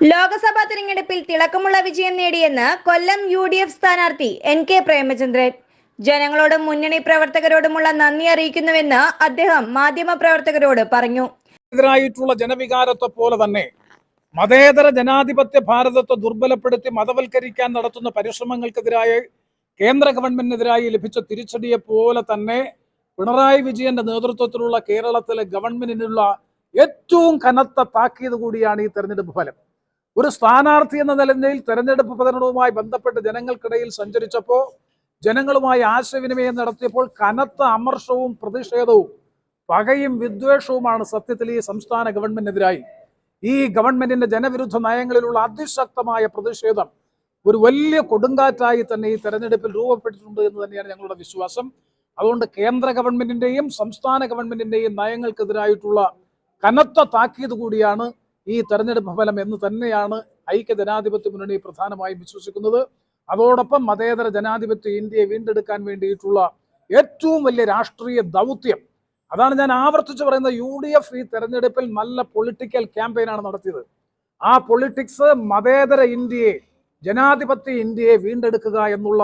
ലോക്സഭാ തിരഞ്ഞെടുപ്പിൽ തിളക്കമുള്ള വിജയം നേടിയെന്ന് കൊല്ലം യു ഡി എഫ് സ്ഥാനാർത്ഥി എൻ കെ പ്രേമചന്ദ്രൻ. ജനങ്ങളോടും മുന്നണി പ്രവർത്തകരോടുമുള്ള നന്ദി അറിയിക്കുന്നുവെന്ന് അദ്ദേഹം മാധ്യമ പ്രവർത്തകരോട് പറഞ്ഞു. എതിരായിട്ടുള്ള ജനവികാരത്തെ പോലെ തന്നെ മതേതര ജനാധിപത്യ ഭാരതത്തെ ദുർബലപ്പെടുത്തി മതവൽക്കരിക്കാൻ നടത്തുന്ന പരിശ്രമങ്ങൾക്കെതിരായ കേന്ദ്ര ഗവൺമെന്റിനെതിരായി ലഭിച്ച തിരിച്ചടിയെ പോലെ തന്നെ പിണറായി വിജയന്റെ നേതൃത്വത്തിലുള്ള കേരളത്തിലെ ഗവൺമെന്റിനുള്ള ഏറ്റവും കനത്ത താക്കീത് കൂടിയാണ് ഈ തെരഞ്ഞെടുപ്പ് ഫലം. ഒരു സ്ഥാനാർത്ഥി എന്ന നിലയിൽ തെരഞ്ഞെടുപ്പ് പ്രചരണവുമായി ബന്ധപ്പെട്ട് ജനങ്ങൾക്കിടയിൽ സഞ്ചരിച്ചപ്പോൾ ജനങ്ങളുമായി ആശയവിനിമയം നടത്തിയപ്പോൾ കനത്ത അമർഷവും പ്രതിഷേധവും പകയും വിദ്വേഷവുമാണ് സത്യത്തിൽ ഈ സംസ്ഥാന ഗവൺമെന്റിനെതിരായി. ഈ ഗവൺമെന്റിന്റെ ജനവിരുദ്ധ നയങ്ങളിലുള്ള അതിശക്തമായ പ്രതിഷേധം ഒരു വലിയ കൊടുങ്കാറ്റായി തന്നെ ഈ തെരഞ്ഞെടുപ്പിൽ രൂപപ്പെട്ടിട്ടുണ്ട് എന്ന് തന്നെയാണ് ഞങ്ങളുടെ വിശ്വാസം. അതുകൊണ്ട് കേന്ദ്ര ഗവൺമെന്റിന്റെയും സംസ്ഥാന ഗവൺമെന്റിന്റെയും നയങ്ങൾക്കെതിരായിട്ടുള്ള കനത്ത താക്കീത് കൂടിയാണ് ഈ തെരഞ്ഞെടുപ്പ് ഫലം എന്ന് തന്നെയാണ് ഐക്യ ജനാധിപത്യ മുന്നണി പ്രധാനമായും വിശ്വസിക്കുന്നത്. അതോടൊപ്പം മതേതര ജനാധിപത്യ ഇന്ത്യയെ വീണ്ടെടുക്കാൻ വേണ്ടിയിട്ടുള്ള ഏറ്റവും വലിയ രാഷ്ട്രീയ ദൗത്യം. അതാണ് ഞാൻ ആവർത്തിച്ച് പറയുന്നത്. യു ഡി എഫ് ഈ തെരഞ്ഞെടുപ്പിൽ നല്ല പൊളിറ്റിക്കൽ ക്യാമ്പയിനാണ് നടത്തിയത്. ആ പൊളിറ്റിക്സ് മതേതര ഇന്ത്യയെ ജനാധിപത്യ ഇന്ത്യയെ വീണ്ടെടുക്കുക എന്നുള്ള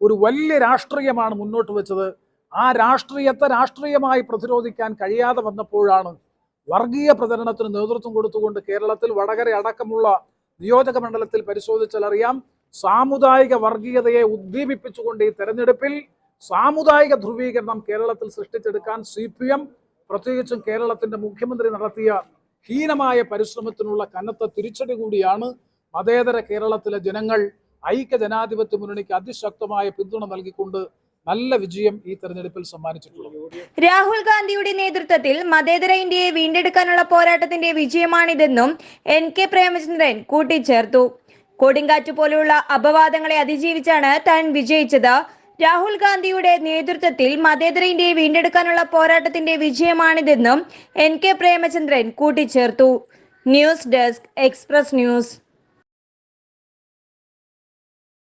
ഒരു വലിയ രാഷ്ട്രീയമാണ് മുന്നോട്ട് വെച്ചത്. ആ രാഷ്ട്രീയത്തെ രാഷ്ട്രീയമായി പ്രതിരോധിക്കാൻ കഴിയാതെ വന്നപ്പോഴാണ് വർഗീയ പ്രചരണത്തിന് നേതൃത്വം കൊടുത്തുകൊണ്ട് കേരളത്തിൽ വടകര അടക്കമുള്ള നിയോജക മണ്ഡലത്തിൽ പരിശോധിച്ചാൽ അറിയാം സാമുദായിക വർഗീയതയെ ഉദ്ദീപിപ്പിച്ചുകൊണ്ട് ഈ തെരഞ്ഞെടുപ്പിൽ സാമുദായിക ധ്രുവീകരണം കേരളത്തിൽ സൃഷ്ടിച്ചെടുക്കാൻ സി പി എം പ്രത്യേകിച്ചും കേരളത്തിന്റെ മുഖ്യമന്ത്രി നടത്തിയ ഹീനമായ പരിശ്രമത്തിനുള്ള കനത്ത തിരിച്ചടി കൂടിയാണ് മതേതര കേരളത്തിലെ ജനങ്ങൾ ഐക്യ ജനാധിപത്യ മുന്നണിക്ക് അതിശക്തമായ പിന്തുണ നൽകിക്കൊണ്ട് നല്ല വിജയം ഈ തെരഞ്ഞെടുപ്പിൽ സമ്മാനിച്ചിട്ടുള്ളത്. രാഹുൽ ഗാന്ധിയുടെ നേതൃത്വത്തിൽ മതേതര ഇന്ത്യയെ വീണ്ടെടുക്കാനുള്ള പോരാട്ടത്തിന്റെ വിജയമാണിതെന്നും എൻ കെ പ്രേമചന്ദ്രൻ കൂട്ടിച്ചേർത്തു. കൊടുങ്കാറ്റ് പോലെയുള്ള അപവാദങ്ങളെ അതിജീവിച്ചാണ് താൻ വിജയിച്ചത്. രാഹുൽ ഗാന്ധിയുടെ നേതൃത്വത്തിൽ മതേതര ഇന്ത്യയെ വീണ്ടെടുക്കാനുള്ള പോരാട്ടത്തിന്റെ വിജയമാണിതെന്നും എൻ കെ പ്രേമചന്ദ്രൻ കൂട്ടിച്ചേർത്തു. News desk express news.